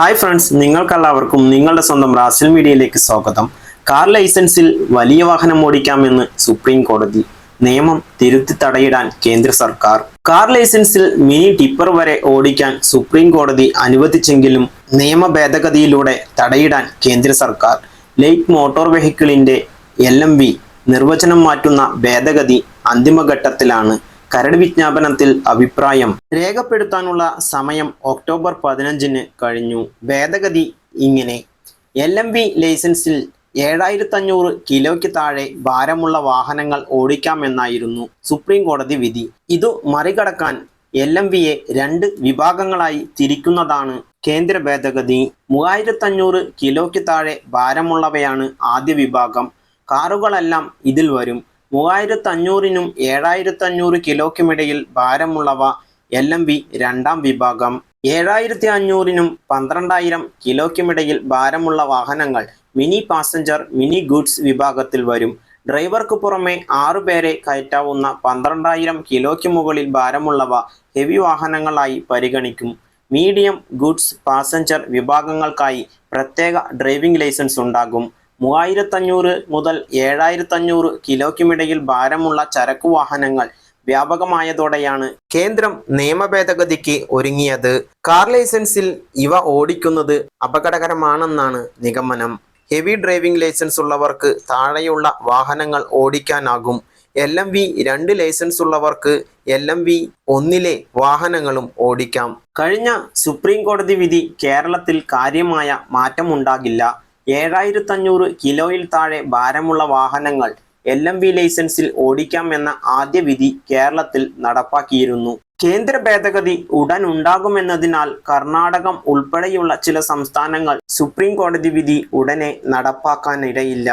Hi friends നിങ്ങൾക്കെല്ലാവർക്കും നിങ്ങളുടെ സ്വന്തം റാസൽ മീഡിയയിലേക്ക് സ്വാഗതം. കാർ ലൈസൻസിൽ വലിയ വാഹനം ഓടിക്കാമെന്ന് സുപ്രീം കോടതി നിയമം തിരുത്തി തടയിടാൻ കേന്ദ്ര സർക്കാർ. കാർ ലൈസൻസിൽ മിനി ടിപ്പർ വരെ ഓടിക്കാൻ സുപ്രീം കോടതി അനുവദിച്ചെങ്കിലും നിയമ ഭേദഗതിയിലൂടെ തടയിടാൻ കേന്ദ്ര സർക്കാർ. ലൈറ്റ് മോട്ടോർ വെഹിക്കിളിന്റെ എൽ നിർവചനം മാറ്റുന്ന ഭേദഗതി അന്തിമഘട്ടത്തിലാണ് കരട് വിജ്ഞാപനത്തിൽ അഭിപ്രായം. രേഖപ്പെടുത്താനുള്ള സമയം ഒക്ടോബർ പതിനഞ്ചിന് കഴിഞ്ഞു. ഭേദഗതി ഇങ്ങനെ. എൽ എം വി ലൈസൻസിൽ ഏഴായിരത്തി അഞ്ഞൂറ് കിലോയ്ക്ക് താഴെ ഭാരമുള്ള വാഹനങ്ങൾ ഓടിക്കാമെന്നായിരുന്നു സുപ്രീം കോടതി വിധി. ഇതു മറികടക്കാൻ എൽ എം വിയെ രണ്ട് വിഭാഗങ്ങളായി തിരിക്കുന്നതാണ് കേന്ദ്ര ഭേദഗതി. മൂവായിരത്തി അഞ്ഞൂറ് കിലോയ്ക്ക് താഴെ ഭാരമുള്ളവയാണ് ആദ്യ വിഭാഗം. കാറുകളെല്ലാം ഇതിൽ വരും. മൂവായിരത്തി ഏഴായിരത്തഞ്ഞൂറ് കിലോയ്ക്കുമിടയിൽ ഭാരമുള്ളവ എൽ എം വി രണ്ടാം വിഭാഗം. ഏഴായിരത്തി അഞ്ഞൂറിനും പന്ത്രണ്ടായിരം കിലോയ്ക്കുമിടയിൽ ഭാരമുള്ള വാഹനങ്ങൾ മിനി പാസഞ്ചർ മിനി ഗുഡ്സ് വിഭാഗത്തിൽ വരും. ഡ്രൈവർക്ക് പുറമെ ആറു പേരെ കയറ്റാവുന്ന പന്ത്രണ്ടായിരം കിലോയ്ക്ക് മുകളിൽ ഭാരമുള്ളവ ഹെവി വാഹനങ്ങളായി പരിഗണിക്കും. മീഡിയം ഗുഡ്സ് പാസഞ്ചർ വിഭാഗങ്ങൾക്കായി പ്രത്യേക ഡ്രൈവിംഗ് ലൈസൻസ് ഉണ്ടാകും. മൂവായിരത്തഞ്ഞൂറ് മുതൽ ഏഴായിരത്തഞ്ഞൂറ് കിലോയ്ക്കുമിടയിൽ ഭാരമുള്ള ചരക്കു വാഹനങ്ങൾ വ്യാപകമായതോടെയാണ് കേന്ദ്രം നിയമ ഭേദഗതിക്ക് ഒരുങ്ങിയത്. കാർ ലൈസൻസിൽ ഇവ ഓടിക്കുന്നത് അപകടകരമാണെന്നാണ് നിഗമനം. ഹെവി ഡ്രൈവിംഗ് ലൈസൻസ് ഉള്ളവർക്ക് താഴെയുള്ള വാഹനങ്ങൾ ഓടിക്കാനാകും. എൽ എം വി രണ്ട് ലൈസൻസ് ഉള്ളവർക്ക് എൽ എം വി ഒന്നിലെ വാഹനങ്ങളും ഓടിക്കാം. കഴിഞ്ഞ സുപ്രീം കോടതി വിധി കേരളത്തിൽ കാര്യമായ മാറ്റമുണ്ടാകില്ല. ഏഴായിരത്തി അഞ്ഞൂറ് കിലോയിൽ താഴെ ഭാരമുള്ള വാഹനങ്ങൾ എൽ എം വി ലൈസൻസിൽ ഓടിക്കാം എന്ന ആദ്യ വിധി കേരളത്തിൽ നടപ്പാക്കിയിരുന്നു. കേന്ദ്ര ഭേദഗതി ഉടൻ ഉണ്ടാകുമെന്നതിനാൽ കർണാടകം ഉൾപ്പെടെയുള്ള ചില സംസ്ഥാനങ്ങൾ സുപ്രീം കോടതി വിധി ഉടനെ നടപ്പാക്കാനിടയില്ല.